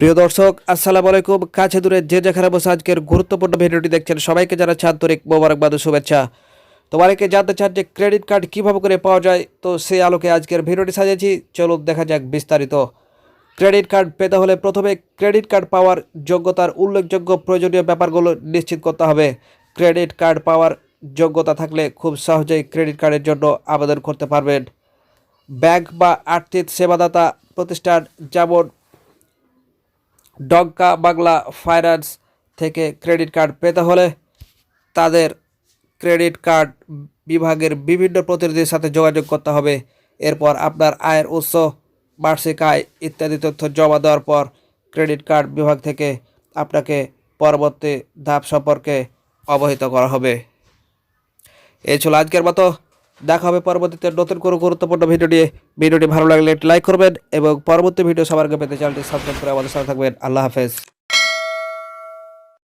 প্রিয় দর্শক, আসসালামু আলাইকুম। কাছে দূরে যে যেখানে বসে আজকের গুরুত্বপূর্ণ ভিডিওটি দেখছেন সবাইকে যারা জানাচ্ছি আন্তরিক মোবারকবাদ শুভেচ্ছা। তো অনেকে জানতে চান যে ক্রেডিট কার্ড কীভাবে করে পাওয়া যায়, তো সেই আলোকে আজকের ভিডিওটি সাজিয়েছি। চলুন দেখা যাক বিস্তারিত। ক্রেডিট কার্ড পেতে হলে প্রথমে ক্রেডিট কার্ড পাওয়ার যোগ্যতার উল্লেখযোগ্য প্রয়োজনীয় ব্যাপারগুলো নিশ্চিত করতে হবে। ক্রেডিট কার্ড পাওয়ার যোগ্যতা থাকলে খুব সহজেই ক্রেডিট কার্ডের জন্য আবেদন করতে পারবেন। ব্যাংক বা আর্থিক সেবাদাতা প্রতিষ্ঠান, যেমন ডঙ্কা বাংলা ফাইন্যান্স থেকে ক্রেডিট কার্ড পেতে হলে তাদের ক্রেডিট কার্ড বিভাগের বিভিন্ন প্রতিনিধির সাথে যোগাযোগ করতে হবে। এরপর আপনার আয়ের উৎস, বার্ষিক আয় ইত্যাদি তথ্য জমা দেওয়ার পর ক্রেডিট কার্ড বিভাগ থেকে আপনাকে পরবর্তী ধাপ সম্পর্কে অবহিত করা হবে। এই ছিল আজকের মতো। দেখা হবে পরবর্তীতে নতুন কোনো গুরুত্বপূর্ণ ভিডিওটি ভিডিওটি ভালো লাগলে লাইক করবেন এবং পরবর্তী ভিডিও সবার পেতে চ্যানেলটি সাবস্ক্রাইব করে আমাদের সাথে থাকবেন। আল্লাহ হাফেজ।